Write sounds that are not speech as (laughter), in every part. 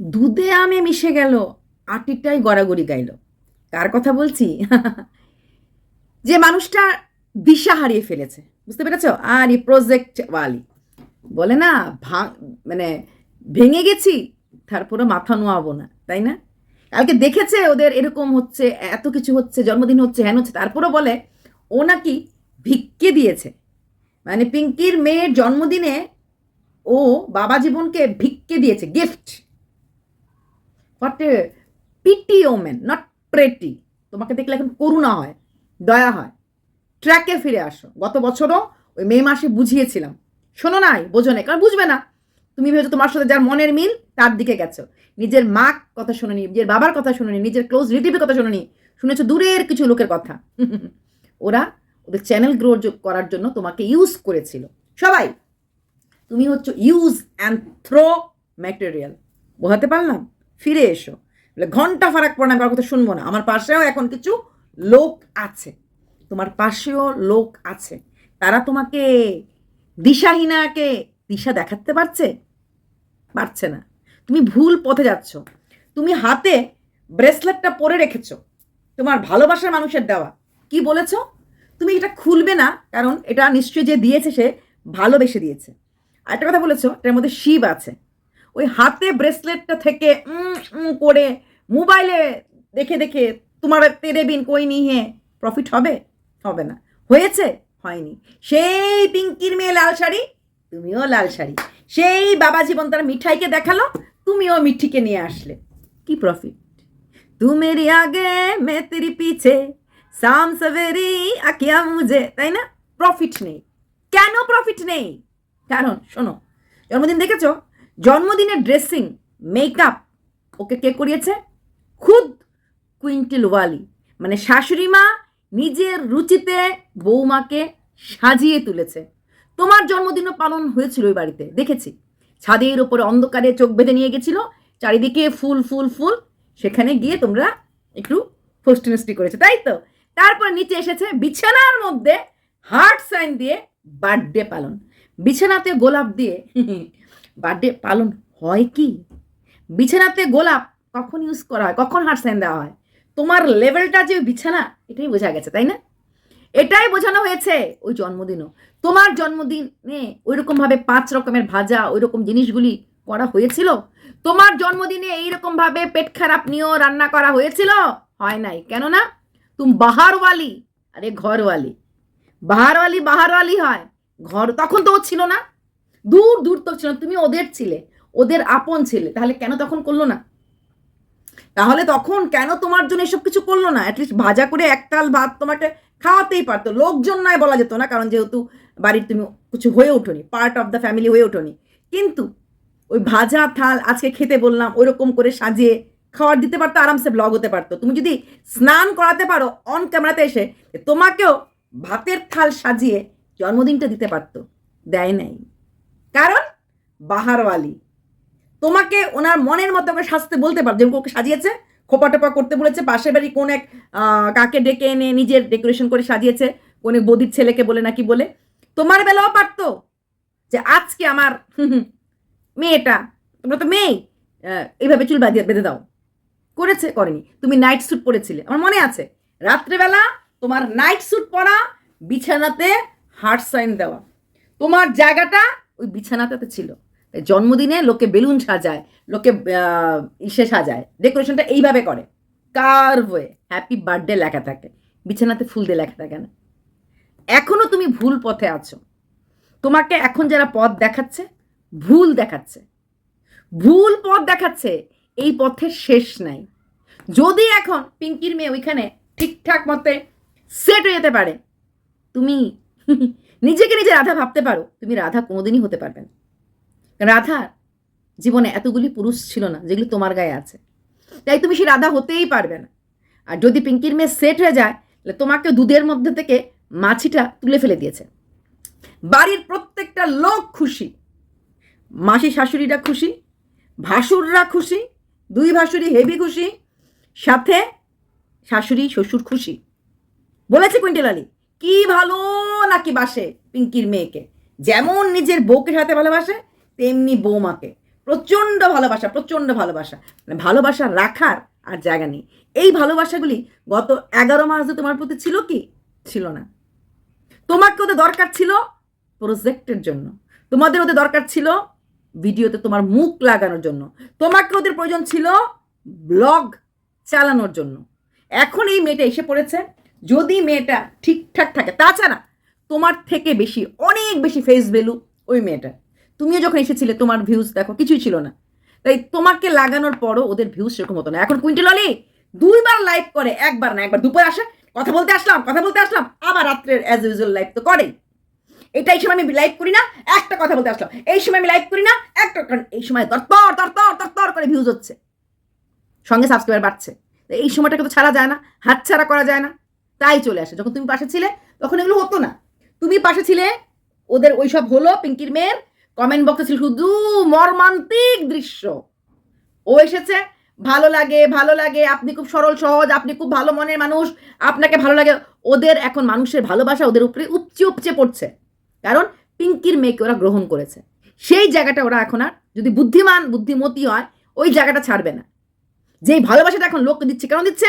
দুধে আমে মিশে গেল, আটিটাই গড়াগড়ি গাইল। কার কথা বলছি? যে মানুষটা দিশা হারিয়ে ফেলেছে। বুঝতে পেরেছ? আর এই প্রজেক্ট ওয়ালি। বলে না ভাঙ মানে ভেঙে গেছি তারপরে মাথা নোয়াবো না, তাই না? কালকে দেখেছে ওদের এরকম হচ্ছে, এত কিছু হচ্ছে, জন্মদিন হচ্ছে হ্যান হচ্ছে তারপরে বলে, ও নাকি ভিক্ষে দিয়েছে। মানে পিঙ্কির মেয়ের জন্মদিনে ও বাবা জীবনকে ভিক্ষে দিয়েছে gift what a pity women not pretty তোমাকে দেখলে এখন করুণা হয়, দয়া হয়। ট্র্যাকে ফিরে আসো। গত বছরও ওই মে মাসে বুঝিয়েছিলাম। শোনো নাই, বোঝো নাই, কারণ বুঝবে না। তুমি ভেবেছো তোমার সাথে যার মনের মিল, তার দিকে গেছো। নিজের মা কথা শোনোনি, নিজের বাবার কথা শোনোনি, নিজের ক্লোজ রিলেটিভের কথা শোনোনি। শুনেছো দূরের কিছু লোকের কথা। (laughs) ওরা ওদের চ্যানেল গ্রো করার জন্য তোমাকে ইউজ করেছিল। সবাই, তুমি হচ্ছে ইউজ অ্যান্ড থ্রো ম্যাটেরিয়াল বোঝাতে পারলাম? ফিরে এসো। বলে, ঘণ্টা ফারাক পড়ে না কথা শুনব না। আমার পাশেও এখন কিছু লোক আছে। তোমার পাশেও লোক আছে। তারা তোমাকে দিশাহীনাকে দিশা দেখাতে পারছে? পারছে না। তুমি ভুল পথে যাচ্ছ। তুমি হাতে ব্রেসলেটটা পরে রেখেছ। তোমার ভালোবাসার মানুষের দেওয়া। কি বলেছ? তুমি এটা খুলবে না, কারণ এটা নিশ্চয়ই যে দিয়েছে সে ভালোবেসে দিয়েছে। আরেকটা কথা বলেছ, এটার মধ্যে শিব আছে। ওই হাতে ব্রেসলেটটা থেকে করে মোবাইলে দেখে দেখে তোমার তেরে বিন কই নিয়ে প্রফিট হবে? হবে না। হয়েছে? হয়নি। সেই পিঙ্কির মেয়ে লাল শাড়ি, তুমিও লাল শাড়ি। সেই বাবা জীবন তার মিঠাইকে দেখাল, তুমিও মিঠিকে নিয়ে আসলে। কি প্রফিট তু মেরি আগে মে তেরি পিছে, সাম সবেরি আকিয়া মুজে, তাই না? প্রফিট নেই। কেন প্রফিট নেই? কারণ, শোনো, জন্মদিন দেখেছ? জন্মদিনের ড্রেসিং, মেকআপ ওকে কে করিয়েছে? খুদ কুইন্টেল ওয়ালি মানে শাশুড়ি মা নিজের রুচিতে বৌমাকে সাজিয়ে তুলেছে। তোমার জন্মদিনও পালন হয়েছিল ওই বাড়িতে, দেখেছি। ছাদের ওপরে অন্ধকারে চোখ বেঁধে নিয়ে গেছিল, চারিদিকে ফুল ফুল ফুল। সেখানে গিয়ে তোমরা একটু ফোস্টিনস্টি করেছে, তাই তো? তারপর নিচে এসেছে বিছানার মধ্যে হার্ট সাইন দিয়ে বার্থডে পালন। বিছানাতে গোলাপ দিয়ে (laughs) বার্থডে পালন হয় কি? বিছানাতে গোলাপ কখন ইউজ করা হয়? কখন হার্ট সাইন দেওয়া হয়? তোমার লেভেলটা যে বিছানা, এটাই বোঝা গেছে, তাই না? এটাই বোঝানো হয়েছে ওই জন্মদিনও। তোমার জন্মদিনে ওই রকমভাবে পাঁচ রকমের ভাজা ওই রকম জিনিসগুলি করা হয়েছিল? তোমার জন্মদিনে এইরকমভাবে পেট খারাপ নিয়েও রান্না করা হয়েছিল? হয় নাই। কেননা, তুমি বাহারওয়ালি, আরে ঘরওয়ালি। বাহারওয়ালি বাহারওয়ালি হয়। ঘর তখন তো ছিল না। দূর দূর তো ছিল তুমি ওদের ছিলে, ওদের আপন ছিলে। তাহলে কেন তখন করল না? তাহলে তখন কেন তোমার জন্য এসব কিছু করল না? অ্যাটলিস্ট ভাজা করে একতাল ভাত তোমাকে খাওয়াতেই পারতো। লোকজন নয় বলা যেত না, কারণ যেহেতু বাড়ির তুমি কিছু হয়ে ওঠোনি পার্ট অফ দ্য ফ্যামিলি হয়ে ওঠোনি। কিন্তু ওই ভাজা থাল আজকে খেতে বললাম, ওইরকম করে সাজিয়ে খাওয়ার দিতে পারতো, আরামসে ব্লগ হতে পারতো। তুমি যদি স্নান করাতে পারো অন ক্যামেরাতে এসে, তোমাকেও ভাতের থাল সাজিয়ে জন্মদিনটা দিতে পারতো। দেয় নাই। কারণ বাহারওয়ালি। তোমাকে ওনার মনের মতো করে সাজতে বলতে পারো। যেরকম ওকে সাজিয়েছে খোপা টোপা করতে বলেছে পাশের বাড়ি কোন এক কাকে ডেকে এনে নিজের ডেকোরেশন করে সাজিয়েছে কোন বদির ছেলেকে বলে নাকি বলে। তোমার বেলাও পারতো যে আজকে আমার মেয়েটা তোমরা তো আহ, এইভাবে চুল বাঁধিয়ে বেঁধে দাও। করেছে করেনি। তুমি নাইট স্যুট পরেছিলে। আমার মনে আছে রাত্রেবেলা তোমার নাইট স্যুট পরা বিছানাতে হার্ট সাইন দেওয়া। তোমার জায়গাটা ওই বিছানাটাতে ছিল। জন্মদিনে লোকে বেলুন সাজায়, লোকে ইসে সাজায়, ডেকোরেশনটা এইভাবে করে। কার্ভ হয়ে? হ্যাপি বার্থডে লেখা থাকে। বিছানাতে ফুল দিয়ে লেখা থাকে না। এখনও তুমি ভুল পথে আছো। তোমাকে এখন যারা পথ দেখাচ্ছে, ভুল দেখাচ্ছে। ভুল পথ দেখাচ্ছে, এই পথের শেষ নাই। যদি এখন পিঙ্কির মেয়ে ওইখানে ঠিকঠাক মতে সেট হয়ে যেতে পারে, তুমি নিজেকে নিজে রাধা ভাবতে পারো, তুমি রাধা কোনোদিনই হতে পারবে না। রাধার জীবনে এতগুলি পুরুষ ছিল না, যেগুলি তোমার গায়ে আছে। তাই তুমি সেই রাধা হতেই পারবে না। আর যদি পিঙ্কির মেয়ে সেট হয়ে যায়, তাহলে তোমাকে দুধের মধ্যে থেকে মাছিটা তুলে ফেলে দিয়েছে। বাড়ির প্রত্যেকটা লোক খুশি। মাসি শাশুড়িরা খুশি, ভাসুররা খুশি, দুই ভাসুরি হেভি খুশি, সাথে শাশুড়ি, শ্বশুর খুশি। বলেছে কুইন্টেল আলী। কি ভালো নাকি বাসে পিঙ্কির মেয়েকে? যেমন নিজের বউকে সাথে ভালোবাসে, তেমনি বৌমাকে। প্রচণ্ড ভালোবাসা প্রচণ্ড ভালোবাসা। মানে ভালোবাসা রাখার আর জায়গা নেই। এই ভালোবাসাগুলি গত এগারো মাসে তোমার প্রতি ছিল কি? ছিল না। তোমাকে ওদের দরকার ছিল প্রজেক্টের জন্য। তোমাদের ওদের দরকার ছিল ভিডিওতে তোমার মুখ লাগানোর জন্য। তোমাকে ওদের প্রয়োজন ছিল ব্লগ চালানোর জন্য। এখন এই মেয়েটা এসে পড়েছে। যদি মেয়েটা ঠিকঠাক থাকে, তাছাড়া তোমার থেকে বেশি, অনেক বেশি ফেস ভ্যালু ওই মেয়েটা তুমিও যখন এসেছিলে, তোমার ভিউজ দেখো, কিছুই ছিল না। তাই তোমাকে লাগানোর পরও ওদের ভিউজ সেরকম হতো না। এখন কুইন্টেল অলি দুইবার লাইভ করে, একবার না, একবার দুপুর আসে, কথা বলতে আসলাম, কথা বলতে আসলাম, আবার রাত্রের অ্যাজ ইউজুয়াল লাইভ তো করেই। এটা এই সময় আমি লাইভ করি না, একটা কথা বলতে আসলাম। এই সময় আমি লাইভ করি না, একটা, কারণ এই সময় তর তর তর তর তর তর করে ভিউজ হচ্ছে। সঙ্গে সাবস্ক্রাইবার বাড়ছে। এই সময়টাকে তো ছাড়া যায় না হাত ছাড়া করা যায় না। তাই চলে আসে। যখন তুমি পাশে ছিলে, তখন এগুলো হতো না। তুমি পাশে ছিলে, ওদের ওইসব হলো পিঙ্কির মেয়ের কমেন্ট বক্সে ছিল শুধু মর্মান্তিক দৃশ্য। ও এসেছে, ভালো লাগে ভালো লাগে, আপনি খুব সরল, সহজ, আপনি খুব ভালো মনের মানুষ, আপনাকে ভালো লাগে। ওদের এখন মানুষের ভালোবাসা ওদের উপরে উপচে উপচে পড়ছে। কারণ পিঙ্কির মেয়েকে ওরা গ্রহণ করেছে। সেই জায়গাটা ওরা এখন আর যদি বুদ্ধিমান, বুদ্ধিমতী হয়, ওই জায়গাটা ছাড়বে না। যেই ভালোবাসাটা এখন লোককে দিচ্ছে, কেন দিচ্ছে?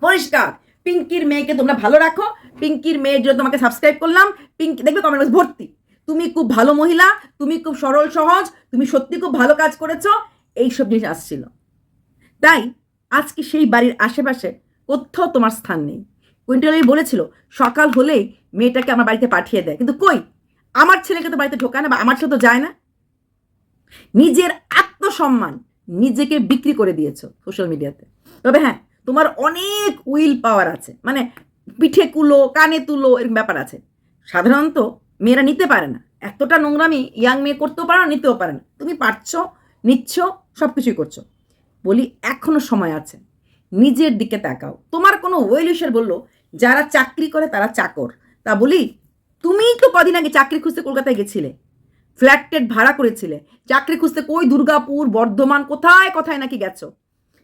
পরিষ্কার। পিঙ্কির মেয়েকে তোমরা ভালো রাখো। পিঙ্কির মেয়ের জন্য তোমাকে সাবস্ক্রাইব করলাম। পিঙ্কি, দেখবে কমেন্ট বক্স ভর্তি। তুমি খুব ভালো মহিলা, তুমি খুব সরল, সহজ, তুমি সত্যি খুব ভালো কাজ করেছ। এইসব জিনিস আসছিল। তাই আজকে সেই বাড়ির আশেপাশে কোথাও তোমার স্থান নেই। কুইন্টালি বলেছিল, সকাল হলেই মেয়েটাকে আমার বাড়িতে পাঠিয়ে দেয়। কিন্তু কই? আমার ছেলেকে তো বাড়িতে ঢোকায় না বা আমার ছেলে তো যায় না। নিজের আত্মসম্মান নিজেকে বিক্রি করে দিয়েছ সোশ্যাল মিডিয়াতে তবে হ্যাঁ তোমার অনেক উইল পাওয়ার আছে। মানে পিঠে কুলো, কানে তুলো, এরকম ব্যাপার আছে। সাধারণত মেয়েরা নিতে পারে না। এতটা নোংরামি ইয়াং মেয়ে করতেও পারে না, নিতেও পারে না। তুমি পারছ, নিচ্ছ সব কিছুই করছ। বলি, এখনও সময় আছে। নিজের দিকে তাকাও। তোমার কোনো ওয়েলিশার বলল, যারা চাকরি করে তারা চাকর। তা বলি, তুমিই তো কদিন আগে চাকরি খুঁজতে কলকাতায় গেছিলে। ফ্ল্যাট টেট ভাড়া করেছিলে। চাকরি খুঁজতে কই দুর্গাপুর, বর্ধমান, কোথায় কোথায় নাকি গেছো?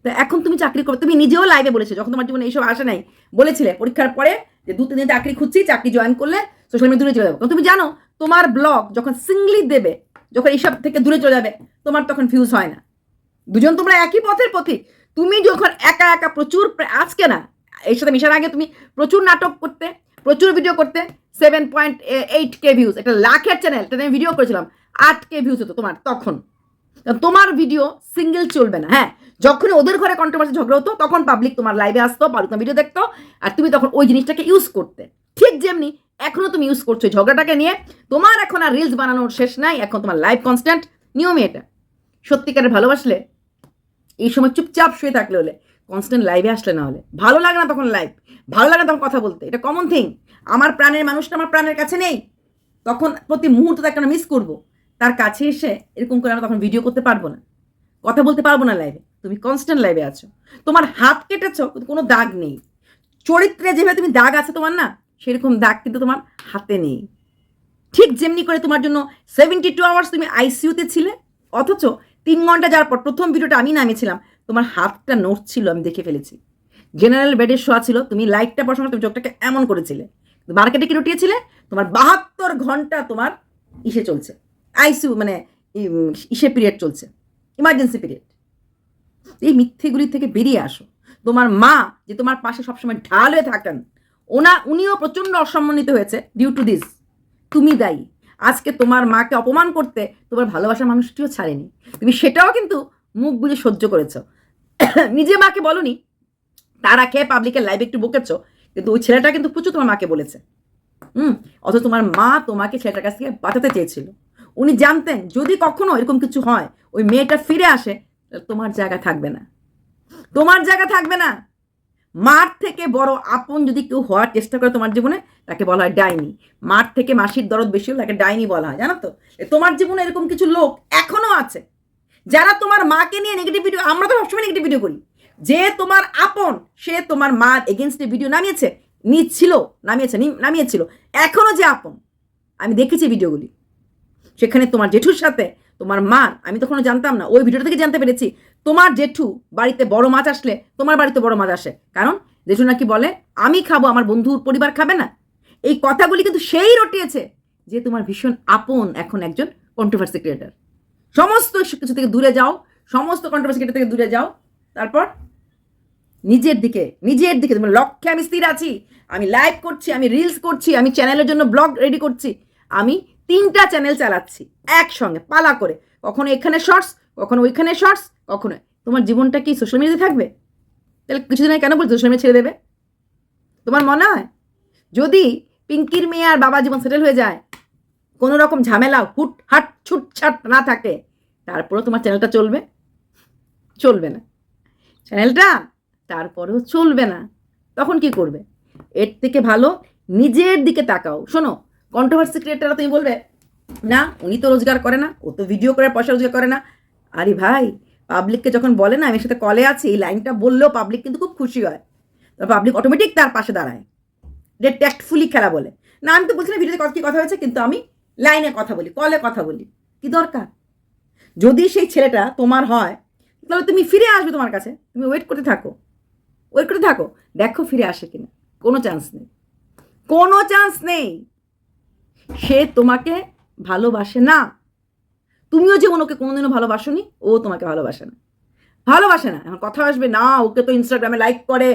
তা এখন তুমি চাকরি করো। তুমি নিজেও লাইভে বলেছ, যখন তোমার জীবনে এইসব আসে নাই, বলেছিলে পরীক্ষার পরে যে দু, তিন দিন চাকরি খুঁজছি, চাকরি জয়েন করলে সোশ্যাল মিডিয়া দূরে চলে যাবে। তুমি জানো, তোমার ব্লগ যখন সিঙ্গলি দেবে, যখন এইসব থেকে দূরে চলে যাবে, তোমার তখন ফিউজ হয় না। দুজন তোমরা একই পথের পথিক। তুমি যখন একা একা প্রচুর আজকে না, এর সাথে মিশার আগে তুমি প্রচুর নাটক করতে, প্রচুর ভিডিও করতে seven point eight K views একটা লাখের চ্যানেল আমি ভিডিও করেছিলাম, আট কে ভিউজ হতো তোমার, তখন। তোমার ভিডিও সিঙ্গেল চলবে না হ্যাঁ? যখন ওদের ঘরে কন্ট্রোভার্সি ঝগড়া হতো, তখন পাবলিক তোমার লাইভে আসতো পাবলিক তোমার ভিডিও দেখতো, আর তুমি তখন ওই জিনিসটাকে ইউজ করতে। ঠিক যেমনি এখনও তুমি ইউজ করছ ঝগড়াটাকে নিয়ে, তোমার এখন আর রিলস বানানোর শেষ নাই, এখন তোমার লাইভ কনস্ট্যান্ট নিয়মই এটা। সত্যিকারের ভালোবাসলে, এই সময় চুপচাপ শুয়ে থাকলে হলে কনস্ট্যান্ট লাইভে আসলে না হলে। ভালো লাগে না তখন লাইভ ভালো লাগে তখন কথা বলতে, এটা কমন থিং আমার প্রাণের মানুষটা আমার প্রাণের কাছে নেই। তখন প্রতি মুহূর্ত তাকে মিস করব। তার কাছে এসে এরকম করে আমরা তখন ভিডিও করতে পারব না। কথা বলতে পারব না লাইভে তুমি কনস্ট্যান্ট লাইভে আছো। তোমার হাত কেটেছো, কিন্তু কোনো দাগ নেই। চরিত্রে যেভাবে তুমি দাগ আছে তোমার না, সেরকম দাগ কিন্তু তোমার হাতে নেই। ঠিক যেমনি করে তোমার জন্য সেভেন্টি টু আওয়ার্স তুমি আইসিইউতে ছিলে, অথচ তিন ঘণ্টা যাওয়ার পর প্রথম ভিডিওটা আমি নামিয়েছিলাম, তোমার হাতটা নড়ছিল, আমি দেখে ফেলেছি। জেনারেল বেডের শোয়া ছিল, তুমি লাইটটা পড়াশোনা তুমি চোখটাকে এমন করেছিলে। মার্কেটে কি রটিয়েছিলে? তোমার বাহাত্তর ঘণ্টা তোমার ইসে চলছে। আইসিউ মানে ইসে পিরিয়ড চলছে। ইমার্জেন্সি পিরিয়ড এই মিথ্যেগুলি থেকে বেরিয়ে আসো। তোমার মা, যে তোমার পাশে সবসময় ঢাল হয়ে থাকেন ওনা, উনিও প্রচণ্ড অসম্মানিত হয়েছে ডিউ টু দিস তুমি দায়ী। আজকে তোমার মাকে অপমান করতে তোমার ভালোবাসার মানুষটিও ছাড়েনি। তুমি সেটাও কিন্তু মুখ বুঝে সহ্য করেছ। নিজে মাকে বলনি, তারা খেয়ে পাবলিকের লাইভে একটু বকেছো, কিন্তু ওই ছেলেটা কিন্তু প্রচুর তোমার মাকে বলেছে। হুম, অথচ তোমার মা তোমাকে ছেলেটার কাছ থেকে বাঁচাতে চেয়েছিল। উনি জানতেন যদি কখনো এরকম কিছু হয়, ওই মেয়েটা ফিরে আসে তোমার জায়গা থাকবে না। তোমার জায়গা থাকবে না। মার থেকে বড় আপন যদি কেউ হওয়ার চেষ্টা করে তোমার জীবনে, তাকে বলা হয় ডাইনি। মার থেকে মাসির দরদ বেশি হলে তাকে ডাইনি বলা হয়, জানো তো? তোমার জীবনে এরকম কিছু লোক এখনও আছে, যারা তোমার মাকে নিয়ে নেগেটিভ ভিডিও আমরা তো সবসময় নেগেটিভ ভিডিও করি। যে তোমার আপন, সে তোমার মার এগেনস্টে ভিডিও নামিয়েছে, নিচ্ছিল, নামিয়েছে নামিয়েছিল। এখনও যে আপন, আমি দেখেছি ভিডিওগুলি সেখানে তোমার জেঠুর সাথে, তোমার মা আমি তখনও জানতাম না, ওই ভিডিওটা থেকে জানতে পেরেছি, তোমার জেঠু বাড়িতে বড় মাছ আসলে তোমার বাড়িতে বড় মাছ আসে। কারণ জেঠু নাকি বলে, আমি খাব, আমার বন্ধুর পরিবার খাবে না? এই কথাগুলি কিন্তু সেই রটিয়েছে যে তোমার ভীষণ আপন এখন একজন কন্ট্রোভার্সি ক্রিয়েটার সমস্ত কিছু থেকে দূরে যাও, সমস্ত কন্ট্রোভার্সি ক্রিয়েটার থেকে দূরে যাও। তারপর নিজের দিকে নিজের দিকে, তোমার লক্ষ্যে আমি স্থির আছি, আমি লাইভ করছি, আমি রিলস করছি, আমি চ্যানেলের জন্য ব্লগ রেডি করছি, আমি তিনটা চ্যানেল চালাচ্ছি, একসঙ্গে, পালা করে। কখনো এখানে শর্টস কখনো ওইখানে শর্টস কখনো তোমার জীবনটা কি সোশ্যাল মিডিয়াতে থাকবে? তাহলে কিছুদিন কেন বলছো সোশ্যাল মিডিয়া ছেড়ে দেবে? তোমার মনে হয়? যদি পিঙ্কির মেয়ে আর বাবা জীবন সেটেল হয়ে যায়, কোনো রকম ঝামেলা হুট হাট ছুটছাট না থাকে, তারপরেও তোমার চ্যানেলটা চলবে? চলবে না। চ্যানেলটা তারপরেও চলবে না। তখন কি করবে? এর থেকে ভালো নিজের দিকে তাকাও। শোনো কন্ট্রোভার্সি ক্রিয়েটাররা তুমি বলবে, না, উনি তো রোজগার করে না, ও তো ভিডিও করে পয়সা রোজগার করে না। আরে ভাই পাবলিককে যখন বলে না, আমি সাথে কলে আছি, এই লাইনটা বললেও পাবলিক কিন্তু খুব খুশি হয়। তো পাবলিক অটোমেটিক তার পাশে দাঁড়ায়। যে ট্যাক্টফুলি খেলা বলে। না, আমি তো বলছি না ভিডিওতে কী কথা হয়েছে, কিন্তু আমি লাইনে কথা বলি কলে কথা বলি। কি দরকার? যদি সেই ছেলেটা তোমার হয়, তাহলে তুমি ফিরে আসবে তোমার কাছে। তুমি ওয়েট করতে থাকো। ওয়েট করতে থাকো। দেখো ফিরে আসে কিনা। কোনো চান্স নেই। কোনো চান্স নেই। সে তোমাকে ভালোবাসে না। তুমিও যেমন ওকে কোনোদিনও ভালোবাসোনি, ও তোমাকে ভালোবাসে না। ভালোবাসে না। এখন কথা আসবে, না, ওকে তো ইনস্টাগ্রামে লাইক করে,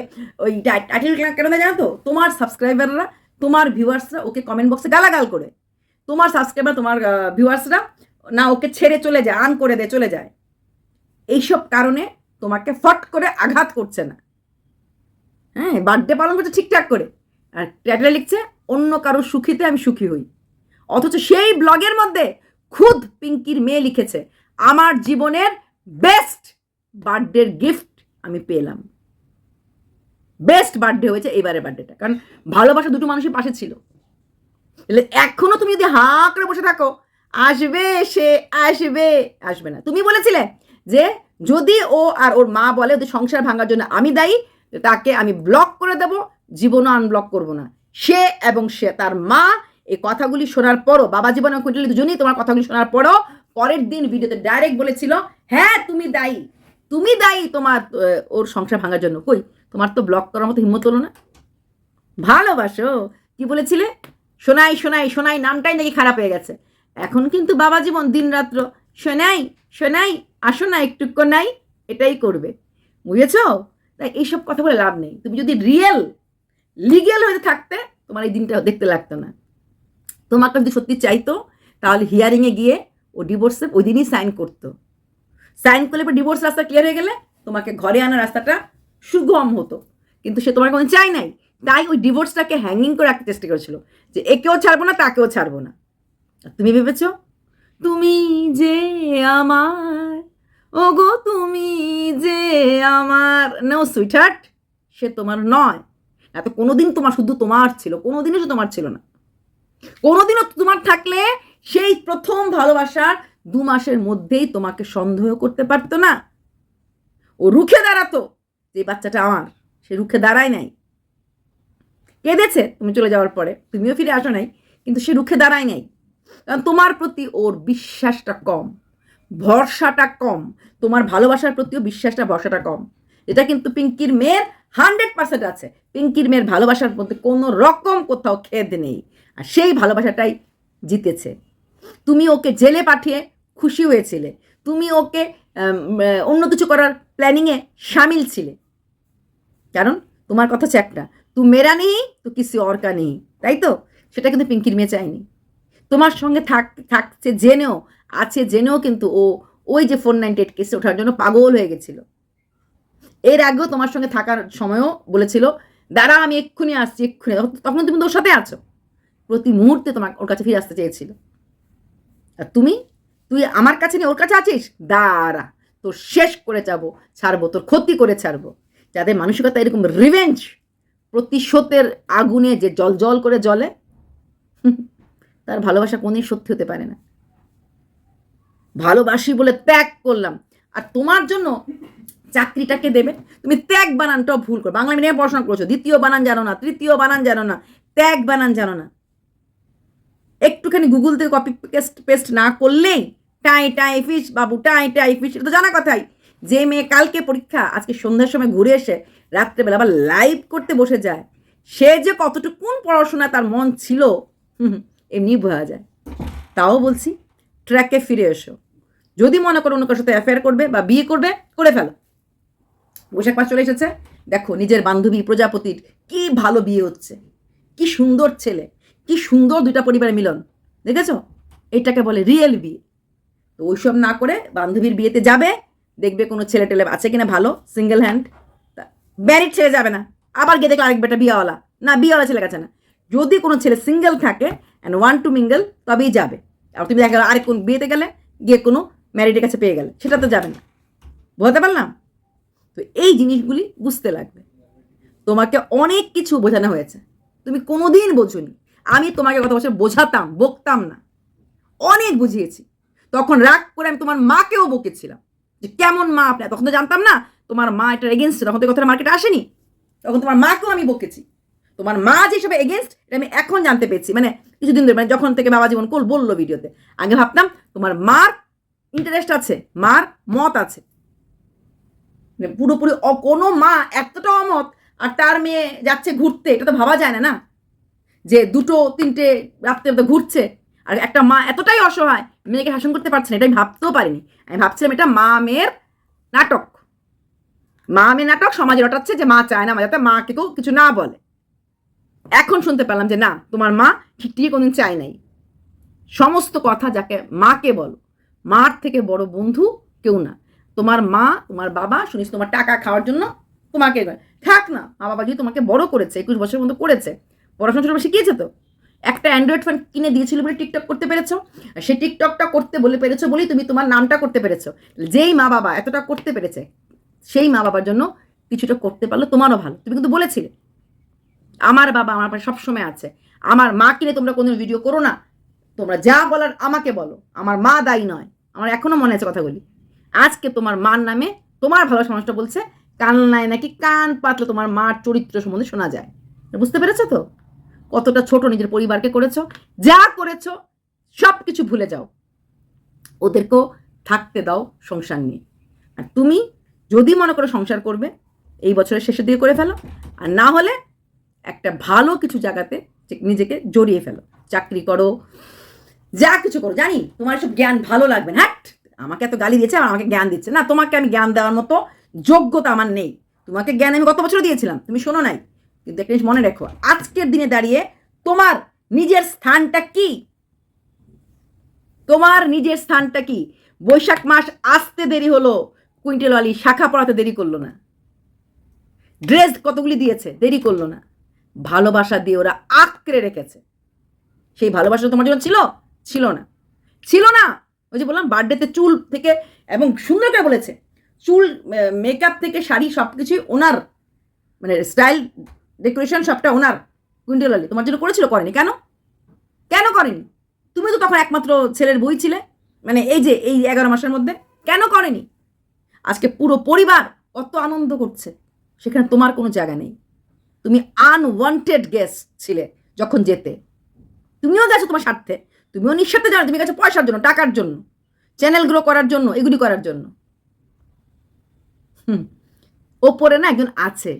ওই টাইটেল কেন জানো তো তোমার সাবস্ক্রাইবাররা তোমার ভিউয়ার্সরা ওকে কমেন্ট বক্সে গালাগাল করে। তোমার সাবস্ক্রাইবার তোমার ভিউয়ার্সরা না, ওকে ছেড়ে চলে যায় আন করে দেয়, চলে যায়। এইসব কারণে তোমাকে ফট করে আঘাত করছে না। হ্যাঁ বার্থডে পালন করছে ঠিকঠাক করে। আর ট্যাটলে লিখছে, অন্য কারোর সুখীতে আমি সুখী হই। অথচ সেই ব্লগের মধ্যে খুদ পিঙ্কির মেয়ে লিখেছে, আমার জীবনের বেস্ট বার্থডের গিফট আমি পেলাম। বেস্ট বার্থডে হয়েছে এবারের বার্থডেটা কারণ ভালোবাসা দুটো মানুষের পাশে ছিল। এখনও তুমি যদি হাঁ করে বসে থাকো, আসবে সে, আসবে। আসবে না। তুমি বলেছিলে যে যদি ও আর ওর মা বলে ওদের সংসার ভাঙার জন্য আমি দায়ী, তাকে আমি ব্লক করে দেব, জীবনও আনব্লক করব না। সে এবং সে, তার মা এই কথাগুলি শোনার পরও, বাবা জীবন এবং কুণ্ডলী দুজনেই তোমার কথাগুলি শোনার পরও, পরের দিন ভিডিওতে ডাইরেক্ট বলেছিল হ্যাঁ তুমি দায়ী। তুমি দায়ী তোমার ওর সংসার ভাঙার জন্য। কই, তোমার তো ব্লক করার মতো হিম্মত হলো না? ভালোবাসো, কি বলেছিলে? শোনাই শোনাই শোনাই, নামটাই নাকি খারাপ হয়ে গেছে। এখন কিন্তু বাবা জীবন দিন রাত্র, শোনাই শোনাই, আসো না একটু নাই, এটাই করবে। বুঝেছ? তাই এইসব কথা বলে লাভ নেই। তুমি যদি রিয়েল লিগেল হয়ে থাকতে, তোমার এই দিনটা দেখতে লাগতো না। তোমাকে যদি সত্যি চাইতো, তাহলে হিয়ারিংয়ে গিয়ে ও ডিভোর্সে ওই দিনই সাইন করতো। সাইন করলে পর ডিভোর্স রাস্তা ক্লিয়ার হয়ে গেলে তোমাকে ঘরে আনার রাস্তাটা সুগম হতো। কিন্তু সে তোমার কোনো চাই নাই। তাই ওই ডিভোর্সটাকে হ্যাঙ্গিং করে রাখতে চেষ্টা করেছিল যে একেও ছাড়বো না, তাকেও ছাড়বো না। তুমি ভেবেছ? তুমি যে আমার, ওগো তুমি যে আমার। নো সুইটহার্ট সে তোমার নয়। এত কোনোদিন তোমার শুধু তোমার ছিল, কোনোদিনও সে তোমার ছিল না। কোনোদিনও তোমার থাকলে সেই প্রথম ভালোবাসার দু মাসের মধ্যেই তোমাকে সন্দেহ করতে পারতো না। ও রুখে দাঁড়াতো যে বাচ্চাটা আমার, সে রুখে দাঁড়ায় নাই। কেঁদেছে তুমি চলে যাওয়ার পরে, তুমিও ফিরে আসো নাই, কিন্তু সে রুখে দাঁড়ায় নাই। কারণ তোমার প্রতি ওর বিশ্বাসটা কম, ভরসাটা কম, তোমার ভালোবাসার প্রতিও বিশ্বাসটা, ভরসাটা কম। এটা কিন্তু পিঙ্কির মেয়ের হান্ড্রেড পার্সেন্ট আছে। পিঙ্কির মেয়ের ভালোবাসার মধ্যে কোনো রকম কোথাও খেদ নেই। আর সেই ভালোবাসাটাই জিতেছে। তুমি ওকে জেলে পাঠিয়ে খুশি হয়েছিলে। তুমি ওকে অন্য কিছু করার প্ল্যানিংয়ে সামিল ছিলে। কারণ তোমার কথা হচ্ছে একটা তু মেরা নেই তো কিসি অর্কা নেই তাই তো? সেটা কিন্তু পিঙ্কির মেয়ে চায়নি। তোমার সঙ্গে থাক, থাকছে জেনেও, আছে জেনেও কিন্তু ও ওই যে ফোর নাইনটি এইট কেসে ওঠার জন্য পাগল হয়ে গেছিল। এর আগেও তোমার সঙ্গে থাকার সময়ও বলেছিল, দাঁড়া, আমি এক্ষুনি আসছি, এক্ষুনি তখন- তুমি ওর সাথে আছো। প্রতি মুহূর্তে তোমার ওর কাছে ফিরে আসতে চেয়েছিল। আর তুমি? তুই আমার কাছে নিয়ে ওর কাছে আছিস? দাঁড়া তোর শেষ করে যাব ছাড়বো তোর ক্ষতি করে ছাড়বো। যাদের মানসিকতা এরকম রিভেঞ্জ প্রতিশোধের আগুনে যে জল জল করে হুম, তার ভালোবাসা কোনদিন সত্যি হতে পারে না। ভালোবাসি বলে ত্যাগ করলাম। আর তোমার জন্য চাকরিটাকে দেবে? তুমি ত্যাগ বানানটাও ভুল করো। বাংলা মিডিয়ামে পড়াশোনা করছ। দ্বিতীয় বানান জানো না তৃতীয় বানান জানো না ত্যাগ বানান জানো না। একটুখানি গুগল থেকে কপি পেস্ট পেস্ট না করলেই টাই টাই ফিশ বাবু, টাই টাই ফিশ এটা তো জানা কথাই। যে মেয়ে কালকে পরীক্ষা, আজকে সন্ধ্যার সময় ঘুরে এসে রাত্রেবেলা আবার লাইভ করতে বসে যায়, সে যে কতটুকুন পড়াশোনা তার মন ছিল এমনি বোঝা যায়। তাও বলছি ট্র্যাকে ফিরে এসো। যদি মনে করো অন্য কারোর সাথে অ্যাফেয়ার করবে বা বিয়ে করবে, করে ফেলো। বৈশাখ মাস চলে এসেছে, দেখো নিজের বান্ধবী প্রজাপতির কি ভালো বিয়ে হচ্ছে, কি সুন্দর ছেলে। কি সুন্দর দুইটা পরিবারের মিলন, দেখেছ? এটাকে বলে রিয়েল বিয়ে। তো ওইসব না করে বান্ধবীর বিয়েতে যাবে, দেখবে কোনো ছেলে টেলে আছে কিনা ভালো সিঙ্গেল হ্যান্ড ব্যারিড ছেলে যাবে না, আবার গিয়ে দেখলে আরেক বেটা বিয়েওয়ালা। না, বিয়েওয়ালা ছেলে কাছে না। যদি কোনো ছেলে সিঙ্গেল থাকে অ্যান্ড ওয়ান টু মিঙ্গেল তবেই যাবে। আর তুমি দেখা গেলো আরেক কোন বিয়েতে গেলে, গিয়ে কোনো ম্যারিডের কাছে পেয়ে গেলে, সেটা তো যাবে না। বুঝতে পারলাম? তো এই জিনিসগুলি বুঝতে লাগবে। তোমাকে অনেক কিছু বোঝানো হয়েছে। তুমি কোনোদিন বোঝোনি। আমি তোমাকে কথা বছর বোঝাতাম, বকতাম না। অনেক বুঝিয়েছি। তখন রাগ করে আমি তোমার মাকেও বকেছিলাম। যে কেমন মা আপনি? তখন তো জানতাম না, তোমার মা এটার এগেনস্ট তখন তো কথাটা মার্কেটে আসেনি। তখন তোমার মাকেও আমি বকেছি। তোমার মা যে হিসাবে এগেনস্ট এটা আমি এখন জানতে পেরেছি। মানে কিছুদিন ধরে মানে যখন থেকে বাবা জীবন কোল বলল ভিডিওতে, আগে ভাবতাম তোমার মার ইন্টারেস্ট আছে, মার মত আছে। মানে পুরোপুরি কোনো মা এতটা অমত, আর তার মেয়ে যাচ্ছে ঘুরতে, এটা তো ভাবা যায় না না? যে দুটো তিনটে রাত্রে ঘুরছে। আর একটা মা এতটাই অসহায়, মেয়েকে শাসন করতে পারছে না, এটা আমি ভাবতেও পারিনি। আমি ভাবছিলাম এটা মা মেয়ের নাটক। মা মেয়ে নাটক সমাজে রটাচ্ছে যে মা চায় না মা যাতে মাকে কেউ কিছু না বলে। এখন শুনতে পেলাম যে না, তোমার মা ঠিকটিয়ে কোনদিন চায় নাই। সমস্ত কথা যাকে মাকে বলো, মার থেকে বড় বন্ধু কেউ না। তোমার মা, তোমার বাবা শুনিস তোমার টাকা খাওয়ার জন্য তোমাকে থাক না মা বাবা যদি তোমাকে বড় করেছে, একুশ বছর মতো করেছে পড়াশোনা ছোটো শিখিয়েছে তো? একটা অ্যান্ড্রয়েড ফোন কিনে দিয়েছিল বলে টিকটক করতে পেরেছ? আর সেই টিকটকটা করতে বলে পেরেছ বলেই তুমি তোমার নামটা করতে পেরেছ। যেই মা বাবা এতটা করতে পেরেছে, সেই মা বাবার জন্য কিছুটা করতে পারল তোমারও ভালো। তুমি কিন্তু বলেছিলে। আমার বাবা আমার পাশে সবসময় আছে। আমার মা কিনে তোমরা কোনো ভিডিও করো না। তোমরা যা বলার আমাকে বলো। আমার মা দায়ী নয়। আমার এখনও মনে আছে কথাগুলি। আজকে তোমার মার নামে তোমার ভালো সমাজটা বলছে কান্নায় নাকি কান পাতলে তোমার মার চরিত্র সম্বন্ধে শোনা যায়। বুঝতে পেরেছ তো? কতটা ছোট নিজের পরিবারকে করেছ, যা করেছ সব কিছু ভুলে যাও। ওদেরকেও থাকতে দাও সংসার নিয়ে। আর তুমি যদি মনে করো সংসার করবে, এই বছরের শেষের দিকে করে ফেলো, আর না হলে একটা ভালো কিছু জায়গাতে নিজেকে জড়িয়ে ফেলো। চাকরি করো, যা কিছু করো। জানি তোমার সব জ্ঞান ভালো লাগবে না। হ্যাট! আমাকে এত গালি দিয়েছে আর আমাকে জ্ঞান দিচ্ছে না। তোমাকে আমি জ্ঞান দেওয়ার মতো যোগ্যতা আমার নেই। তোমাকে জ্ঞান আমি গত বছর দিয়েছিলাম। তুমি শোনো নাই। কিন্তু একটা জিনিস মনে রেখো, আজকের দিনে দাঁড়িয়ে তোমার নিজের স্থানটা কি? তোমার নিজের স্থানটা কি? বৈশাখ মাস আসতে দেরি হলো কুইন্টেল আলী শাখা পড়াতে দেরি করল না। ড্রেস কতগুলি দিয়েছে, দেরি করল না। ভালোবাসা দিয়ে ওরা আঁকড়ে রেখেছে। সেই ভালোবাসা তোমার জন্য ছিল? ছিল না। ছিল না! ওই যে বললাম, বার্থডেতে চুল থেকে এবং সুন্দর করে বলেছে, চুল মেকআপ থেকে শাড়ি সব কিছুই ওনার মানে স্টাইল ডেকোরেশন সবটা ওনার কুইন্টেল আলী তোমার জন্য করেছিল, করেনি। কেন? কেন করেনি? তুমি তো তখন একমাত্র ছেলের বই ছিলে মানে এই যে, এই এগারো মাসের মধ্যে, কেন করেনি? আজকে পুরো পরিবার কত আনন্দ করছে, সেখানে তোমার কোনো জায়গা নেই। তুমি আনওয়ান্টেড গেস্ট ছিলে যখন যেতে। তুমিও গেছো তোমার স্বার্থে, তুমিও নিঃস্বার্থে জানো তুমি গেছো পয়সার জন্য, টাকার জন্য চ্যানেল গ্রো করার জন্য, এগুলি করার জন্য। হুম, ওপরে না একজন আছে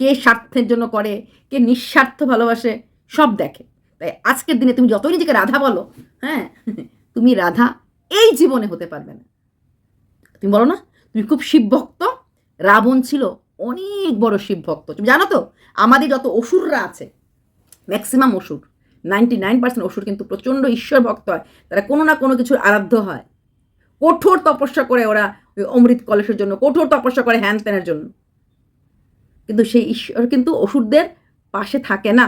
কে স্বার্থের জন্য করে, কে নিঃস্বার্থ ভালোবাসে, সব দেখে। তাই আজকের দিনে তুমি যতই নিজেকে রাধা বলো হ্যাঁ (laughs) তুমি রাধা এই জীবনে হতে পারবে না। তুমি বলো না, তুমি খুব শিবভক্ত রাবণ ছিল অনেক বড় শিবভক্ত তুমি জানো তো, আমাদের যত অসুররা আছে ম্যাক্সিমাম অসুর। নাইনটি নাইন পার্সেন্ট অসুর কিন্তু প্রচণ্ড ঈশ্বর ভক্ত হয়। তারা কোনো না কোনো কিছুর আরাধ্য হয়। কঠোর তপস্যা করে ওরা অমৃত কলেশের জন্য, কঠোর তপস্যা করে হ্যান ত্যানের জন্য। কিন্তু সেই ঈশ্বর কিন্তু অসুরদের পাশে থাকে না।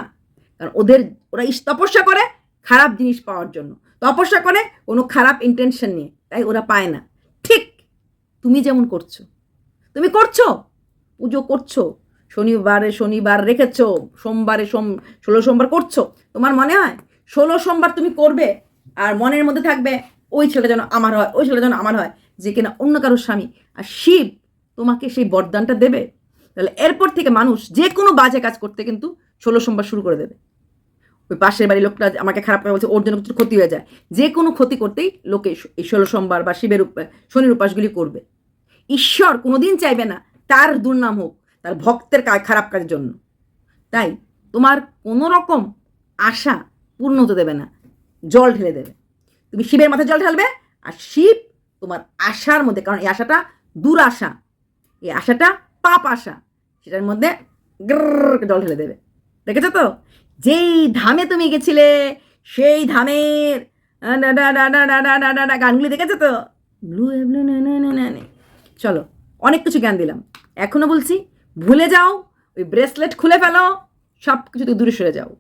কারণ ওদের, ওরা তপস্যা করে খারাপ জিনিস পাওয়ার জন্য। তপস্যা করে কোনো খারাপ ইন্টেনশন নিয়ে, তাই ওরা পায় না। ঠিক, তুমি যেমন করছ। তুমি করছ, পুজো করছ, শনিবারে শনিবার রেখেছো, সোমবারে সোম, ষোলো সোমবার করছ। তোমার মনে হয় ষোলো সোমবার তুমি করবে আর মনের মধ্যে থাকবে ওই ছেলেটা যেন আমার হয়, ওই ছেলেটা যেন আমার হয়, যে কিনা অন্য কারোর স্বামী। আর শিব তোমাকে সেই বরদানটা দেবে। তাহলে এরপর থেকে মানুষ যে কোনো বাজে কাজ করতে কিন্তু ষোলো সোমবার শুরু করে দেবে। ওই পাশের বাড়ির লোকটা আমাকে খারাপ করে বলছে, ওর জন্য কিছু ক্ষতি হয়ে যায়। যে কোনো ক্ষতি করতেই লোকে এই ষোলো সোমবার বা শিবের শনির উপাসগুলি করবে। ঈশ্বর কোনোদিন চাইবে না তার দুর্নাম হোক, তার ভক্তের কাজ খারাপ কাজের জন্য। তাই তোমার কোনো রকম আশা পূর্ণ হতে দেবে না, জল ঢেলে দেবে। তুমি শিবের মাথায় জল ঢালবে আর শিব তোমার আশার মধ্যে, কারণ এই আশাটা দুরাশা। এই আশাটা পাপ আসা সেটার মধ্যে জল ঢেলে দেবে দেখেছ তো যেই ধামে তুমি গেছিলে সেই ধামের গানগুলি দেখেছ তো ব্লু চলো অনেক কিছু জ্ঞান দিলাম এখনও বলছি ভুলে যাও ওই ব্রেসলেট খুলে ফেলো সব কিছু দূরে সরে যাও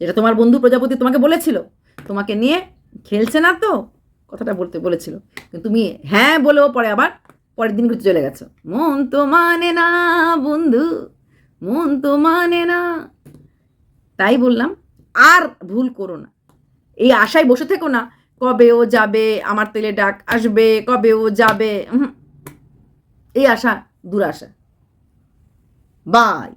যেটা তোমার বন্ধু প্রজাপতি তোমাকে বলেছিল তোমাকে নিয়ে খেলছে না তো কথাটা বলতে বলেছিল কিন্তু তুমি হ্যাঁ বলেও পরে আবার পরের দিন ঘুরতে চলে গেছো। মন তো মানে না, বন্ধু, মন তো মানে না। তাই বললাম, আর ভুল করো না। এই আশায় বসে থেকো না, কবে ও যাবে, আমার তেলে ডাক আসবে, কবে ও যাবে। এই আশা, দুরাশা। বাই